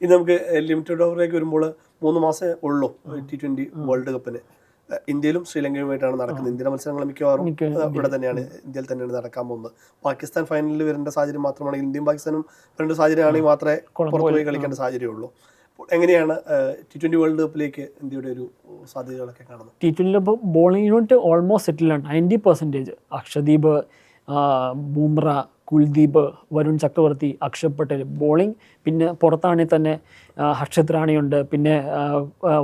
ഇനി നമുക്ക് ലിമിറ്റഡ് ഓവറിലേക്ക് വരുമ്പോൾ മൂന്ന് മാസമേ ഉള്ളൂ ടി ട്വന്റി വേൾഡ് കപ്പിന് ഇന്ത്യയിലും ശ്രീലങ്കയുമായിട്ടാണ് നടക്കുന്നത്. ഇന്ത്യയുടെ മത്സരങ്ങൾ മിക്കവാറും ഇവിടെ തന്നെയാണ് ഇന്ത്യയിൽ തന്നെയാണ് നടക്കാൻ പോകുന്നത്. പാകിസ്ഥാൻ ഫൈനലിൽ വരേണ്ട സാഹചര്യം മാത്രമാണ് ഇന്ത്യയും പാകിസ്ഥാനും വരേണ്ട സാഹചര്യമാണെങ്കിൽ മാത്രമേ പുറത്തുപോയി പുറത്തു പോയി കളിക്കേണ്ട സാഹചര്യമുള്ളൂ എങ്ങനെയാണ് ടി ട്വന്റി വേൾഡ് കപ്പിലേക്ക് ഇന്ത്യയുടെ ഒരു സാധ്യതകളൊക്കെ കാണുന്നത്? ടി ട്വന്റിയിൽ ഇപ്പോൾ ബോളിംഗ് യൂണിറ്റ് ഓൾമോസ്റ്റ് സെറ്റിലാണ് ninety percentage Akshdeep Bumrah Kuldeep Varun Chakravarthy Axar Patel bowling. പിന്നെ പുറത്താണെങ്കിൽ തന്നെ ഹർഷത് റാണിയുണ്ട്. പിന്നെ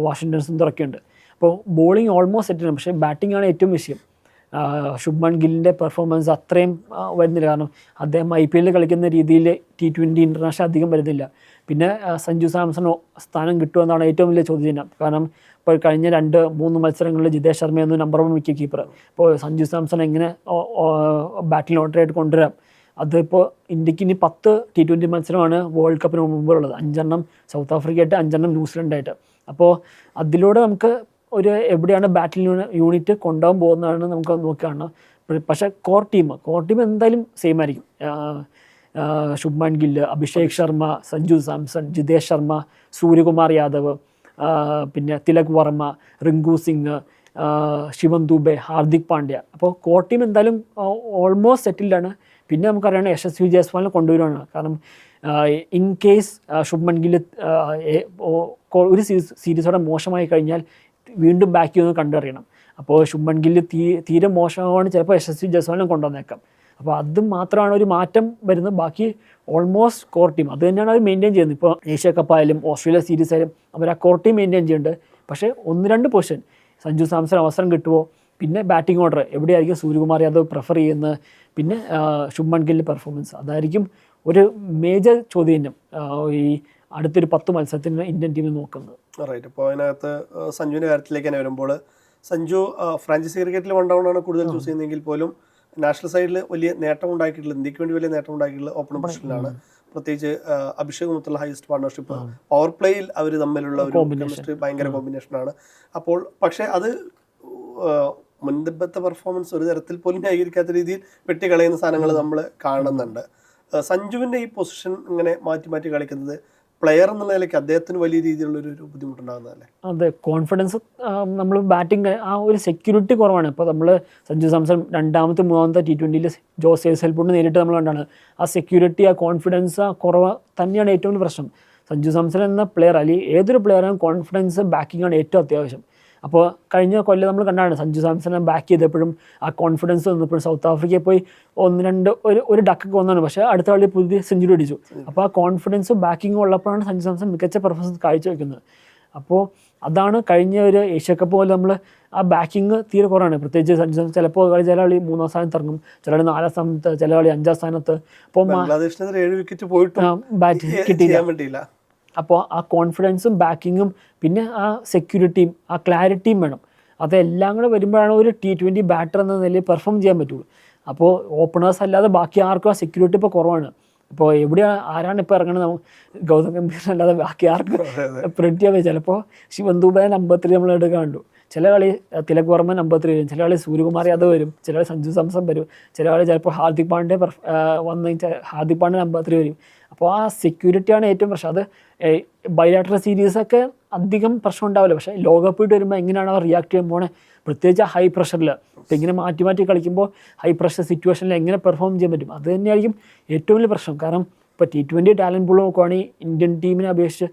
വാഷിങ്ടൺ സുന്ദറൊക്കെ ഉണ്ട് അപ്പോൾ ബോളിംഗ് ഓൾമോസ്റ്റ് സെറ്റിലാണ് പക്ഷേ ബാറ്റിംഗ് ആണ് ഏറ്റവും വിഷയം. ശുഭ്മൻ ഗില്ലിന്റെ പെർഫോമൻസ് അത്രയും വരുന്നില്ല. കാരണം അദ്ദേഹം ഐ പി എല്ലിൽ കളിക്കുന്ന രീതിയിൽ ടി ട്വന്റി ഇന്റർനാഷണൽ അധികം വരുന്നില്ല. പിന്നെ സഞ്ജു സാംസൺ സ്ഥാനം കിട്ടുമെന്നാണ് ഏറ്റവും വലിയ ചോദ്യചിഹ്നം. കാരണം ഇപ്പോൾ കഴിഞ്ഞ രണ്ട് മൂന്ന് മത്സരങ്ങളിൽ ജിതേഷ് ശർമ്മയെന്ന് നമ്പർ വൺ വിക്കറ്റ് കീപ്പർ അപ്പോൾ സഞ്ജു സാംസൺ എങ്ങനെ ബാറ്റിൽ ഓർഡറായിട്ട് കൊണ്ടുവരാം? അതിപ്പോൾ ഇന്ത്യയ്ക്ക് ഇനി പത്ത് ടി ട്വന്റി മത്സരമാണ് വേൾഡ് കപ്പിന് മുമ്പുള്ളത്. അഞ്ചെണ്ണം സൗത്ത് ആഫ്രിക്കയായിട്ട് അഞ്ചെണ്ണം ന്യൂസിലൻഡായിട്ട് അപ്പോൾ അതിലൂടെ നമുക്ക് ഒരു എവിടെയാണ് ബാറ്റിൽ യൂണിറ്റ് കൊണ്ടുപോകാൻ പോകുന്നതാണ് നമുക്ക് നോക്കുകയാണ് പക്ഷേ കോർ ടീം കോർ ടീം എന്തായാലും സെയിം ആയിരിക്കും. ശുഭ്മാൻ ഗില്ല് അഭിഷേക് ശർമ്മ സഞ്ജു സാംസൺ ജിതേഷ് ശർമ്മ സൂര്യകുമാർ യാദവ് പിന്നെ തിലക് വർമ്മ റിങ്കു സിംഗ് ശിവൻ ദുബെ ഹാർദിക് പാണ്ഡ്യ. അപ്പോൾ കോർ ടീം എന്തായാലും ഓൾമോസ്റ്റ് സെറ്റിൽഡാണ് പിന്നെ നമുക്കറിയണം യശസ്വി ജയ്സ്വാളിനെ കൊണ്ടുവരുവാണ്. കാരണം ഇൻ കേസ് ശുഭ്മൻ ഗിൽ ഒരു സീരീസോടെ മോശമായി കഴിഞ്ഞാൽ വീണ്ടും ബാക്ക് ചെയ്യുന്നത് കണ്ടറിയണം. അപ്പോൾ ശുഭ്മൻ ഗിൽ തീ തീരെ മോശമാണ് ചിലപ്പോൾ യശസ്വി ജയ്സ്വാളിനെ കൊണ്ടുവന്നേക്കാം. അപ്പോൾ അത് മാത്രമാണ് ഒരു മാറ്റം വരുന്നത്. ബാക്കി ഓൾമോസ്റ്റ് കോർ ടീം അത് തന്നെയാണ് അവർ മെയിന്റെയിൻ ചെയ്യുന്നത്. ഇപ്പോൾ ഏഷ്യ കപ്പ് ആയാലും ഓസ്ട്രേലിയ സീരീസ് ആയാലും അവർ ആ കോർ ടീം മെയിന്റെയിൻ ചെയ്യുന്നുണ്ട്. പക്ഷേ ഒന്ന് രണ്ട് പൊസിഷൻ സഞ്ജു സാംസൺ അവസരം കിട്ടുമോ പിന്നെ ബാറ്റിംഗ് ഓർഡർ എവിടെയായിരിക്കും സൂര്യകുമാർ യാദവ് പ്രിഫർ ചെയ്യുന്നത്? പിന്നെ ശുഭൻ ശുഭ്മൻ ഗില്ലിന്റെ പെർഫോമൻസ് അതായിരിക്കും ഒരു മേജർ ചോദ്യം ഈ അടുത്തൊരു പത്ത് മത്സരത്തിന് ഇന്ത്യൻ ടീമിൽ നോക്കുന്നത്. റൈറ്റ് അപ്പോൾ അതിനകത്ത് സഞ്ജുവിന്റെ കാര്യത്തിലേക്ക് തന്നെ വരുമ്പോൾ സഞ്ജു ഫ്രാഞ്ചൈസി ക്രിക്കറ്റിൽ വൺ ഡൗൺ ആണ് കൂടുതൽ ചൂസ് ചെയ്യുന്നതെങ്കിൽ പോലും നാഷണൽ സൈഡിൽ വലിയ നേട്ടം ഉണ്ടാക്കിയിട്ടുള്ള ഇന്ത്യയ്ക്ക് വേണ്ടി വലിയ നേട്ടം ഉണ്ടാക്കിയിട്ടുള്ള ഓപ്പൺ പൊസിഷനിലാണ് പ്രത്യേകിച്ച് അഭിഷേക് മുത്തുള്ള ഹൈസ്റ്റ് പാർട്ണർഷിപ്പ് പവർ പ്ലേയിൽ അവർ തമ്മിലുള്ള ഒരു കെമിസ്ട്രി ഭയങ്കര കോമ്പിനേഷനാണ് അപ്പോൾ പക്ഷേ അത് മുൻപത്തെ പെർഫോമൻസ് ഒരു തരത്തിൽ പോലും ന്യായീകരിക്കാത്ത രീതിയിൽ വെട്ടിക്കളയുന്ന സാധനങ്ങൾ നമ്മൾ കാണുന്നുണ്ട്. സഞ്ജുവിന്റെ ഈ പൊസിഷൻ ഇങ്ങനെ മാറ്റി മാറ്റി കളിക്കുന്നത് പ്ലെയർ എന്നുള്ള നിലയ്ക്ക് അദ്ദേഹത്തിന് വലിയ രീതിയിലുള്ള ഒരു ബുദ്ധിമുട്ടുണ്ടാകുന്നതല്ലേ? അതെ കോൺഫിഡൻസ് നമ്മൾ ബാറ്റിംഗ് ആ ഒരു സെക്യൂരിറ്റി കുറവാണ്. ഇപ്പോൾ നമ്മൾ സഞ്ജു സാംസൺ രണ്ടാമത്തെ മൂന്നാമത്തെ ടി ട്വന്റിയിൽ ജോസ് എൽസൽപൂണ്ട് നേരിട്ട് നമ്മൾ കണ്ടാണ്. ആ സെക്യൂരിറ്റി ആ കോൺഫിഡൻസ് ആ കുറവ് തന്നെയാണ് ഏറ്റവും വലിയ പ്രശ്നം. സഞ്ജു സാംസൺ എന്ന പ്ലെയർ അല്ലെങ്കിൽ ഏതൊരു പ്ലെയറും കോൺഫിഡൻസ് ബാക്കിംഗ് ആണ് ഏറ്റവും അത്യാവശ്യം. അപ്പോൾ കഴിഞ്ഞ കൊല്ലം നമ്മൾ കണ്ടാണ് സഞ്ജു സാംസനെ ബാക്ക് ചെയ്തപ്പോഴും ആ കോൺഫിഡൻസ് വന്നപ്പോഴും സൗത്ത് ആഫ്രിക്കയിൽ പോയി ഒന്ന് രണ്ട് ഒരു ഒരു ഡക്കൊക്കെ വന്നാണ് പക്ഷേ അടുത്ത കളി പുതിയ സെഞ്ചുറി അടിച്ചു. അപ്പോൾ ആ കോൺഫിഡൻസും ബാക്കിങ്ങും ഉള്ളപ്പോഴാണ് സഞ്ജു സാംസൺ മികച്ച പെർഫോമൻസ് കാഴ്ചവെക്കുന്നത്. അപ്പോൾ അതാണ് കഴിഞ്ഞ ഒരു ഏഷ്യ കപ്പ് പോലെ നമ്മൾ ആ ബാക്കിങ് തീരെ കുറവാണ്. പ്രത്യേകിച്ച് സഞ്ജു സാംസൺ ചിലപ്പോൾ കളി ചില കളി മൂന്നാം സ്ഥാനത്ത് ഇറങ്ങും ചില കളി നാലാം സ്ഥാനത്ത് ചില കളി അഞ്ചാം സ്ഥാനത്ത്. അപ്പോൾ ബാറ്റ് കിട്ടിയില്ല. അപ്പോൾ ആ കോൺഫിഡൻസും ബാക്കിങ്ങും പിന്നെ ആ സെക്യൂരിറ്റിയും ആ ക്ലാരിറ്റിയും വേണം. അതെല്ലാം കൂടെ വരുമ്പോഴാണ് ഒരു ടി ട്വന്റി ബാറ്റർ എന്ന നിലയിൽ പെർഫോം ചെയ്യാൻ പറ്റുള്ളൂ. അപ്പോൾ ഓപ്പണേഴ്സ് അല്ലാതെ ബാക്കി ആർക്കും ആ സെക്യൂരിറ്റി ഇപ്പോൾ കുറവാണ്. ഇപ്പോൾ എവിടെയാണ് ആരാണ് ഇപ്പോൾ ഇറങ്ങുന്നത് നമുക്ക് ഗൗതം ഗംഭീർ അല്ലാതെ ബാക്കി ആർക്കും പ്രിഡിക്റ്റ് ചെയ്യാൻ ചിലപ്പോൾ ശിവൻ ദുബൈ നമ്പർ ത്രീ നമ്മൾ എടുക്കാൻ കണ്ടു. ചില കളി തിലക് വർമ്മ നമ്പർ ത്രീ വരും. ചില കളി സൂര്യകുമാർ യാദവ് വരും. ചില കളി സഞ്ജു സാംസൺ വരും. ചില കളി ചിലപ്പോൾ ഹാർദിക് പാണ്ഡ്യ വന്ന് ഹാർദിക് പാണ്ഡ്യ നമ്പർ ത്രീ വരും. അപ്പോൾ ആ സെക്യൂരിറ്റിയാണ് ഏറ്റവും പ്രശ്നം. അത് ബൈലാറ്ററൽ സീരീസൊക്കെ അധികം പ്രശ്നം ഉണ്ടാവില്ല. പക്ഷേ ലോകപ്പോയിട്ട് വരുമ്പോൾ എങ്ങനെയാണ് അവർ റിയാക്ട് ചെയ്യാൻ പോണേ? പ്രത്യേകിച്ച് ഹൈ പ്രഷറിൽ ഇപ്പം ഇങ്ങനെ മാറ്റി മാറ്റി കളിക്കുമ്പോൾ ഹൈ പ്രഷർ സിറ്റുവേഷനിൽ എങ്ങനെ പെർഫോം ചെയ്യാൻ പറ്റും? അത് തന്നെയായിരിക്കും ഏറ്റവും വലിയ പ്രശ്നം. കാരണം ഇപ്പോൾ ടി ട്വന്റി ടാലന്റ് പൂൾ നോക്കുവാണെങ്കിൽ ഇന്ത്യൻ ടീമിനെ അപേക്ഷിച്ച്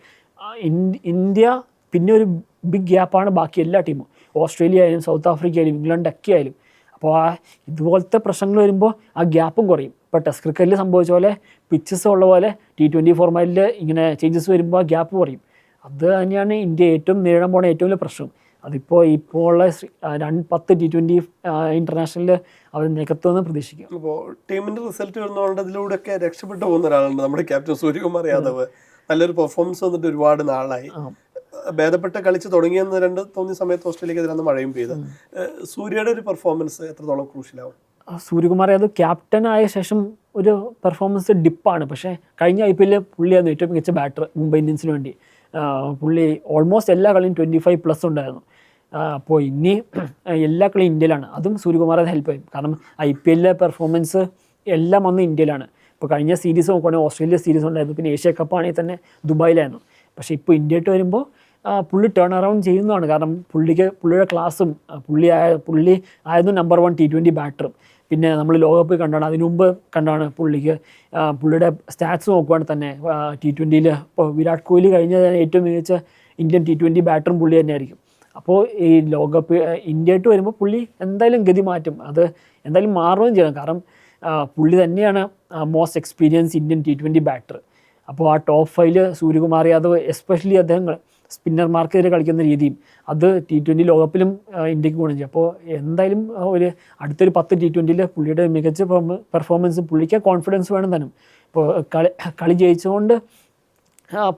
ഇന്ത്യ പിന്നെ ഒരു ബിഗ് ഗ്യാപ്പാണ് ബാക്കി എല്ലാ ടീമും ഓസ്ട്രേലിയ ആയാലും സൗത്ത് ആഫ്രിക്ക ആയാലും ഇംഗ്ലണ്ട് ഒക്കെ ആയാലും. അപ്പോൾ ആ ഇതുപോലത്തെ പ്രശ്നങ്ങൾ വരുമ്പോൾ ആ ഗ്യാപ്പും കുറയും. ഇപ്പോൾ ടെസ്റ്റ് ക്രിക്കറ്റിൽ സംഭവിച്ച പോലെ പിച്ചസ് ഉള്ള പോലെ ടി ട്വന്റി ഫോർമാറ്റിൽ ഇങ്ങനെ ചേഞ്ചസ് വരുമ്പോൾ ആ ഗ്യാപ്പ് കുറയും. അത് തന്നെയാണ് ഇന്ത്യ ഏറ്റവും നേരിടാൻ പോണ ഏറ്റവും വലിയ പ്രശ്നം. അതിപ്പോൾ ഇപ്പോൾ ഉള്ള രണ്ട് പത്ത് ടി ട്വന്റി ഇന്റർനാഷണലിൽ അവർ നികത്തുമെന്ന് പ്രതീക്ഷിക്കും. അപ്പോൾ ടീമിന്റെ റിസൾട്ട് വരുന്നതുകൊണ്ട് അതിലൂടെയൊക്കെ രക്ഷപ്പെട്ടു പോകുന്ന ഒരാളുണ്ട് നമ്മുടെ ക്യാപ്റ്റൻ സൂര്യകുമാർ യാദവ്. നല്ലൊരു പെർഫോമൻസ് വന്നിട്ട് ഒരുപാട് നാളായി. ഭേദപ്പെട്ട് കളിച്ച് തുടങ്ങിയെന്ന് രണ്ട് തോന്നിയ സമയത്ത് ഓസ്ട്രേലിയക്കെതിരെ അന്ന് മഴയും പെയ്ത്. സൂര്യയുടെ ഒരു പെർഫോമൻസ് എത്രത്തോളം ക്രൂഷ്യലാവും സൂര്യകുമാർ അത് ക്യാപ്റ്റൻ ആയ ശേഷം ഒരു പെർഫോമൻസ് ഡിപ്പാണ് പക്ഷേ കഴിഞ്ഞ ഐ പി എല്ലിൽ പുള്ളിയായിരുന്നു ഏറ്റവും മികച്ച ബാറ്റർ മുംബൈ ഇന്ത്യൻസിന് വേണ്ടി. പുള്ളി ഓൾമോസ്റ്റ് എല്ലാ കളിയും ട്വന്റി ഫൈവ് പ്ലസ് ഉണ്ടായിരുന്നു അപ്പോൾ ഇനി എല്ലാ കളിയും ഇന്ത്യയിലാണ്. അതും സൂര്യകുമാർ അത് ഹെൽപ്പ് ചെയ്യും. കാരണം ഐ പി എല്ലിലെ പെർഫോമൻസ് എല്ലാം വന്ന് ഇന്ത്യയിലാണ്. ഇപ്പോൾ കഴിഞ്ഞ സീരീസ് നോക്കുവാണെങ്കിൽ ഓസ്ട്രേലിയ സീരീസ് ഉണ്ടായിരുന്നു. പിന്നെ ഏഷ്യ കപ്പ് ആണെങ്കിൽ തന്നെ ദുബായിലായിരുന്നു. പക്ഷേ ഇപ്പോൾ ഇന്ത്യയിട്ട് വരുമ്പോൾ പുള്ളി ടേൺ അറൗണ്ട് ചെയ്യുന്നതാണ്. കാരണം പുള്ളിക്ക് പുള്ളിയുടെ ക്ലാസ്സും പുള്ളി ആയ പുള്ളി ആയിരുന്നു നമ്പർ വൺ ടി ട്വന്റി ബാറ്ററും പിന്നെ നമ്മൾ ലോകകപ്പ് കണ്ടാണ് അതിനു മുമ്പ് കണ്ടാണ് പുള്ളിക്ക് പുള്ളിയുടെ സ്റ്റാറ്റ്സ് നോക്കുവാണെങ്കിൽ തന്നെ ടി ട്വന്റിയിൽ ഇപ്പോൾ വിരാട് കോഹ്ലി കഴിഞ്ഞ ഏറ്റവും മികച്ച ഇന്ത്യൻ ടി ട്വന്റി ബാറ്ററും പുള്ളി തന്നെയായിരിക്കും. അപ്പോൾ ഈ ലോകകപ്പ് ഇന്ത്യയായിട്ട് വരുമ്പോൾ പുള്ളി എന്തായാലും ഗതി മാറ്റും. അത് എന്തായാലും മാറുകയും ചെയ്യണം. കാരണം പുള്ളി തന്നെയാണ് മോസ്റ്റ് എക്സ്പീരിയൻസ് ഇന്ത്യൻ ടി ട്വന്റി ബാറ്റർ അപ്പോൾ ആ ടോപ്പ് ഫൈവിൽ സൂര്യകുമാർ യാദവ് എസ്പെഷ്യലി അദ്ദേഹം സ്പിന്നർമാർക്കെതിരെ കളിക്കുന്ന രീതിയും അത് ടി ട്വന്റി ലോകകപ്പിലും ഇന്ത്യയ്ക്ക് ഗുണം ചെയ്യും. അപ്പോൾ എന്തായാലും ഒരു അടുത്തൊരു പത്ത് ടി ട്വന്റിയിൽ പുള്ളിയുടെ മികച്ച പെർഫോമൻസ് പുള്ളിക്ക് കോൺഫിഡൻസ് വേണം തന്നെ. ഇപ്പോൾ കളി കളി ജയിച്ചുകൊണ്ട്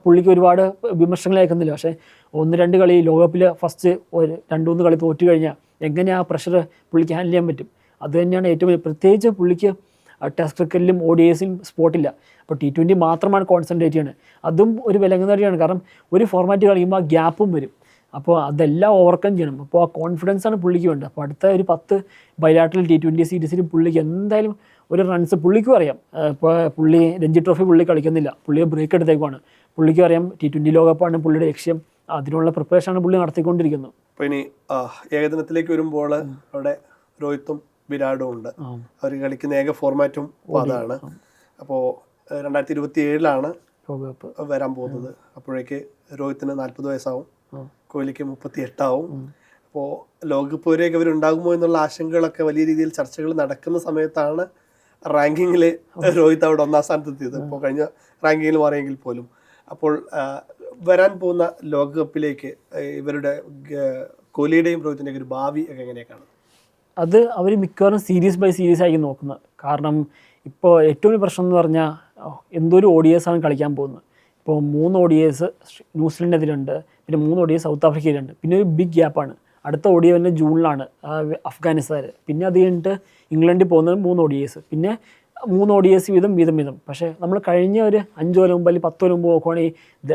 പുള്ളിക്ക് ഒരുപാട് വിമർശനങ്ങൾ കേൾക്കുന്നില്ല പക്ഷേ ഒന്ന് രണ്ട് കളി ലോകകപ്പിൽ ഫസ്റ്റ് ഒരു രണ്ട് മൂന്ന് കളി തോറ്റു കഴിഞ്ഞാൽ എങ്ങനെ ആ പ്രഷർ പുള്ളിക്ക് ഹാൻഡിൽ ചെയ്യാൻ പറ്റും? അത് തന്നെയാണ് ഏറ്റവും പ്രത്യേകിച്ച് പുള്ളിക്ക് ടെസ്റ്റ് ക്രിക്കറ്റിലും ഒ ഡി എസിലും സ്പോട്ടില്ല അപ്പോൾ ടി ട്വന്റി മാത്രമാണ് കോൺസെൻട്രേറ്റ് ചെയ്യുന്നത് അതും ഒരു വിലങ്ങുന്നറിയാണ് കാരണം ഒരു ഫോർമാറ്റ് കളിക്കുമ്പോൾ ആ ഗ്യാപ്പും വരും. അപ്പോൾ അതെല്ലാം ഓവർകം ചെയ്യണം. അപ്പോൾ ആ കോൺഫിഡൻസാണ് ആണ് പുള്ളിക്ക് വേണ്ടത്. അപ്പോൾ അടുത്ത ഒരു പത്ത് ബൈലാട്ടിൽ ടി ട്വന്റി സീരീസിൽ പുള്ളിക്ക് എന്തായാലും ഒരു റൺസ് പുള്ളിക്കും അറിയാം. ഇപ്പോൾ പുള്ളി രഞ്ജി ട്രോഫി പുള്ളി കളിക്കുന്നില്ല. പുള്ളിയെ ബ്രേക്ക് എടുത്തേക്കുവാണ്. പുള്ളിക്കും അറിയാം ടി ട്വന്റി ലോകകപ്പാണ് പുള്ളിയുടെ ലക്ഷ്യം. അതിനുള്ള പ്രിപ്പറേഷനാണ് പുള്ളി നടത്തിക്കൊണ്ടിരിക്കുന്നത്. അപ്പോൾ ഇനി ഏകദിനത്തിലേക്ക് വരുമ്പോൾ അവിടെ രോഹിത്തും വിരാടും ഉണ്ട്. അവർ കളിക്കുന്ന ഏക ഫോർമാറ്റും അതാണ്. അപ്പോൾ രണ്ടായിരത്തി ഇരുപത്തി ഏഴിലാണ് വരാൻ പോകുന്നത്. അപ്പോഴേക്ക് രോഹിത്തിന് നാൽപ്പത് വയസ്സാവും. കോഹ്ലിക്ക് മുപ്പത്തി എട്ടാവും അപ്പോൾ ലോകകപ്പ് വരെയൊക്കെ അവരുണ്ടാകുമോ എന്നുള്ള ആശങ്കകളൊക്കെ വലിയ രീതിയിൽ ചർച്ചകൾ നടക്കുന്ന സമയത്താണ് റാങ്കിങ്ങിൽ രോഹിത് അവിടെ ഒന്നാം സ്ഥാനത്തെത്തിയത്. ഇപ്പോൾ കഴിഞ്ഞ റാങ്കിങ്ങിൽ മാറിയെങ്കിൽ പോലും. അപ്പോൾ വരാൻ പോകുന്ന ലോകകപ്പിലേക്ക് ഇവരുടെ കോഹ്ലിയുടെയും രോഹിത്തിന്റെയൊക്കെ ഒരു ഭാവി ഒക്കെ എങ്ങനെയൊക്കെയാണ് അത് അവർ മിക്കവാറും സീരീസ് ബൈ സീരീസ് ആയിരിക്കും നോക്കുന്നത്. കാരണം ഇപ്പോൾ ഏറ്റവും വലിയ പ്രശ്നം എന്ന് പറഞ്ഞാൽ എന്തോരം ഓഡിയേഴ്സാണ് കളിക്കാൻ പോകുന്നത്. ഇപ്പോൾ മൂന്ന് ഓഡിയേഴ്സ് ന്യൂസിലൻഡിലുണ്ട് പിന്നെ മൂന്ന് ഓഡിയേഴ്സ് സൗത്ത് ആഫ്രിക്കയിലുണ്ട്. പിന്നെ ഒരു ബിഗ് ഗ്യാപ്പാണ് അടുത്ത ഓഡിയ തന്നെ ജൂണിലാണ് അഫ്ഗാനിസ്ഥാൻ പിന്നെ അത് കഴിഞ്ഞിട്ട് ഇംഗ്ലണ്ടിൽ പോകുന്നത് മൂന്ന് ഓഡിയേഴ്സ് പിന്നെ മൂന്ന് ഓഡിയേഴ്സ് വീതം വീതം വീതം. പക്ഷേ നമ്മൾ കഴിഞ്ഞ ഒരു അഞ്ച് കൊല്ലം മുമ്പ് അല്ലെങ്കിൽ പത്ത് കൊല്ലം മുമ്പ് നോക്കുവാണെങ്കിൽ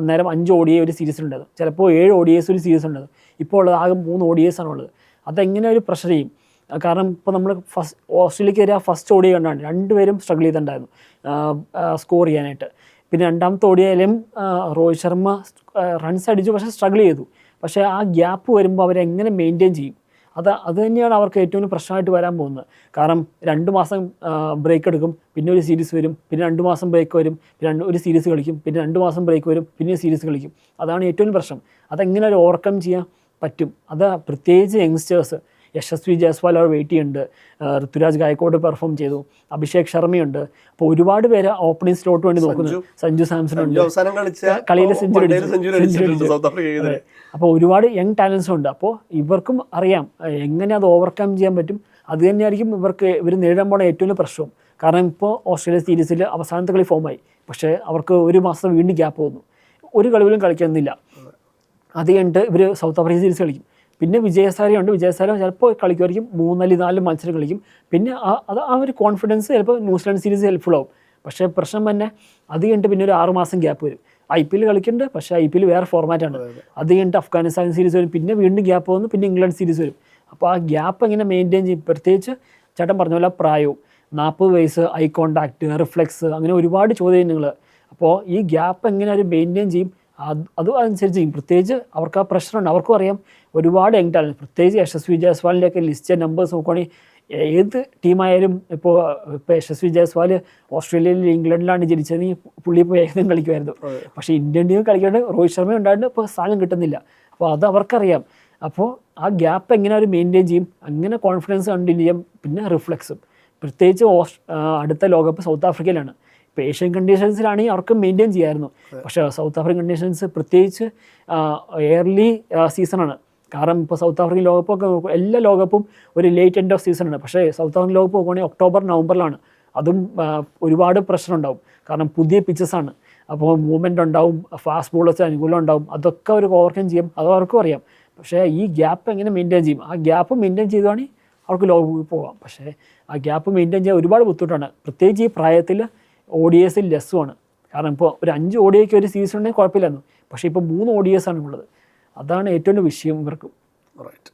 അന്നേരം അഞ്ച് ഓഡിയ ഒരു സീരീസ് ഉണ്ടായിരുന്നു ചിലപ്പോൾ ഏഴ് ഓഡിയേഴ്സ് ഒരു സീരീസ് ഉണ്ടായിരുന്നു ഇപ്പോൾ ഉള്ളത് ആകെ മൂന്ന് എസ് ആണുള്ളത് അതെങ്ങനെ ഒരു പ്രഷർ ചെയ്യും? കാരണം ഇപ്പോൾ നമ്മൾ ഫസ്റ്റ് ഓസ്ട്രേലിയക്ക് കയറിയ ഫസ്റ്റ് ഓടി കണ്ടാണ്. രണ്ടുപേരും സ്ട്രഗിൾ ചെയ്തിട്ടുണ്ടായിരുന്നു. സ്കോർ ചെയ്യാനായിട്ട്. പിന്നെ രണ്ടാമത്തെ ഓടിയായാലും രോഹിത് ശർമ്മ റൺസ് അടിച്ചു. പക്ഷേ സ്ട്രഗിൾ ചെയ്തു. പക്ഷേ ആ ഗ്യാപ്പ് വരുമ്പോൾ അവരെങ്ങനെ മെയിന്റെയിൻ ചെയ്യും? അത് അത് തന്നെയാണ് അവർക്ക് ഏറ്റവും പ്രശ്നമായിട്ട് വരാൻ പോകുന്നത്. കാരണം രണ്ട് മാസം ബ്രേക്ക് എടുക്കും പിന്നെ ഒരു സീരീസ് വരും പിന്നെ രണ്ട് മാസം ബ്രേക്ക് വരും പിന്നെ രണ്ട് ഒരു സീരീസ് കളിക്കും പിന്നെ രണ്ട് മാസം ബ്രേക്ക് വരും പിന്നെ സീരീസ് കളിക്കും. അതാണ് ഏറ്റവും പ്രശ്നം. അതെങ്ങനെ ഓവർകം ചെയ്യാൻ പറ്റും. അത് പ്രത്യേകിച്ച് യങ്സ്റ്റേഴ്സ് യശസ്വി ജയസ്വാൽ അവർ വെയിറ്റ് ചെയ്യുന്നുണ്ട്. ഋതുരാജ് ഗായക്കോട് പെർഫോം ചെയ്തു. അഭിഷേക് ശർമ്മയുണ്ട്. അപ്പോൾ ഒരുപാട് പേര് ഓപ്പണിംഗ് സ്ലോട്ട് വേണ്ടി നോക്കുന്നു. സഞ്ജു. സാംസൺ ഉണ്ട് കളിയിലെ കളിയിൽ സെഞ്ചുറി അപ്പോൾ ഒരുപാട് യങ് ടാലൻസ് ഉണ്ട്. അപ്പോൾ ഇവർക്കും അറിയാം എങ്ങനെ അത് ഓവർകം ചെയ്യാൻ പറ്റും. അത് തന്നെയായിരിക്കും ഇവർക്ക് ഇവർ നേരിടാൻ പോണ ഏറ്റവും വലിയ പ്രശ്നവും കാരണം ഇപ്പോൾ ഓസ്ട്രേലിയ സീരീസിൽ അവസാനത്തെ കളി ഫോമായി പക്ഷേ അവർക്ക് ഒരു മാസം വീണ്ടും ഗ്യാപ്പ് വന്നു. ഒരു കളിവിലും കളിക്കുന്നില്ല അത് കഴിഞ്ഞിട്ട് ഇവർ സൗത്ത് ആഫ്രിക്ക സീരീസ് കളിക്കും. പിന്നെ വിജയസാരി ഉണ്ട്. വിജയസാര ചിലപ്പോൾ കളിക്കുമായിരിക്കും. മൂന്നല്ലി നാല് മത്സരം കളിക്കും. പിന്നെ ആ അത് ആ ഒരു കോൺഫിഡൻസ് ചിലപ്പോൾ ന്യൂസിലാൻഡ് സീരീസ് ഹെൽപ്ഫുൾ ആവും. പക്ഷേ പ്രശ്നം തന്നെ അത് കഴിഞ്ഞിട്ട് പിന്നെ ഒരു ആറ് മാസം ഗ്യാപ്പ് വരും. ഐ പി എൽ കളിക്കുന്നുണ്ട്. പക്ഷേ ഐ പി എൽ വേറെ ഫോർമാറ്റാണ് അത് കഴിഞ്ഞിട്ട് അഫ്ഗാനിസ്ഥാൻ സീരീസ് വരും. പിന്നെ വീണ്ടും ഗ്യാപ്പ് വന്നു. പിന്നെ ഇംഗ്ലണ്ട് സീരീസ് വരും. അപ്പോൾ ആ ഗ്യാപ്പ് എങ്ങനെ മെയിന്റെയിൻ ചെയ്യും? പ്രത്യേകിച്ച് ചേട്ടൻ പറഞ്ഞ പോലെ പ്രായവും നാൽപ്പത് വയസ്സ് ഐ കോണ്ടാക്ട് റിഫ്ലെക്സ് അങ്ങനെ ഒരുപാട് ചോദ്യങ്ങൾ. അപ്പോൾ ഈ ഗ്യാപ്പ് എങ്ങനെ അവർ മെയിന്റെയിൻ ചെയ്യും? അത് അതനുസരിച്ച് അനുസരിച്ച് പ്രത്യേകിച്ച് അവർക്ക് ആ പ്രഷറുണ്ട് അവർക്കും അറിയാം ഒരുപാട് യങ് ടാലന്റ് പ്രത്യേകിച്ച് യശസ്വി ജയസ്വാലിന്റെയൊക്കെ ലിസ്റ്റ് നമ്പേഴ്സ് നോക്കുവാണെങ്കിൽ ഏത് ടീമായാലും ഇപ്പോൾ ഇപ്പോൾ യശസ്വി ജയസ്വാൽ ഓസ്ട്രേലിയയിൽ ഇംഗ്ലണ്ടിലാണ് ജനിച്ചതെങ്കിൽ പുള്ളി ഇപ്പോൾ ഏകദേശം കളിക്കുമായിരുന്നു. പക്ഷേ ഇന്ത്യൻ ടീം കളിക്കാണ്ട് രോഹിത് ശർമ്മ ഉണ്ടായിട്ട് ഇപ്പോൾ സ്ഥാനം കിട്ടുന്നില്ല. അപ്പോൾ അത് അവർക്കറിയാം. അപ്പോൾ ആ ഗ്യാപ്പ് എങ്ങനെ അവർ മെയിന്റെയിൻ ചെയ്യും? അങ്ങനെ കോൺഫിഡൻസ് കണ്ടിന്യൂ ചെയ്യാം. പിന്നെ റിഫ്ലെക്സും പ്രത്യേകിച്ച് ഓസ് അടുത്ത ലോകകപ്പ് സൗത്ത് ആഫ്രിക്കയിലാണ്. ഇപ്പോൾ ഏഷ്യൻ കണ്ടീഷൻസിലാണെങ്കിൽ അവർക്ക് മെയിന്റെയിൻ ചെയ്യായിരുന്നു. പക്ഷേ സൗത്ത് ആഫ്രിക്കൻ കണ്ടീഷൻസ് പ്രത്യേകിച്ച് എയർലി സീസണാണ് കാരണം ഇപ്പോൾ സൗത്ത് ആഫ്രിക്കൻ ലോകകപ്പൊക്കെ നോക്കും എല്ലാ ലോകകപ്പും ഒരു ലേറ്റ് എൻഡ് ഓഫ് സീസണാണ് പക്ഷേ സൗത്ത് ആഫ്രിക്കൻ ലോകകപ്പ് നോക്കുകയാണെങ്കിൽ ഒക്ടോബർ നവംബറിലാണ് അതും ഒരുപാട് പ്രശ്നമുണ്ടാവും ഉണ്ടാവും. കാരണം പുതിയ പിച്ചസാണ് അപ്പോൾ മൂവ്മെന്റ് ഉണ്ടാവും ഫാസ്റ്റ് ബോളേഴ്സ് അനുകൂലം ഉണ്ടാവും. അതൊക്കെ അവർക്ക് ഓവർകം ചെയ്യും. അത് അവർക്കും അറിയാം. പക്ഷേ ഈ ഗ്യാപ്പ് എങ്ങനെ മെയിന്റെയിൻ ചെയ്യും? ആ ഗ്യാപ്പ് മെയിന്റെയിൻ ചെയ്തുവാണെങ്കിൽ അവർക്ക് ലോകകപ്പിൽ പോകാം. പക്ഷേ ആ ഗ്യാപ്പ് മെയിന്റെയിൻ ചെയ്യാൻ ഒരുപാട് ബുദ്ധിമുട്ടാണ്. പ്രത്യേകിച്ച് ഈ പ്രായത്തിൽ ഒ ഡി എസിൽ ലെസ്സുമാണ് കാരണം ഇപ്പോൾ ഒരു അഞ്ച് ഒ ഡി എക്ക് ഒരു സീസൺ ഉണ്ടെങ്കിൽ കുഴപ്പമില്ലായിരുന്നു. പക്ഷേ ഇപ്പോൾ മൂന്ന് ഒ ഡി എസ് ആണ് ഉള്ളത്. അതാണ് ഏറ്റവും വിഷയം ഇവർക്ക്. റൈറ്റ്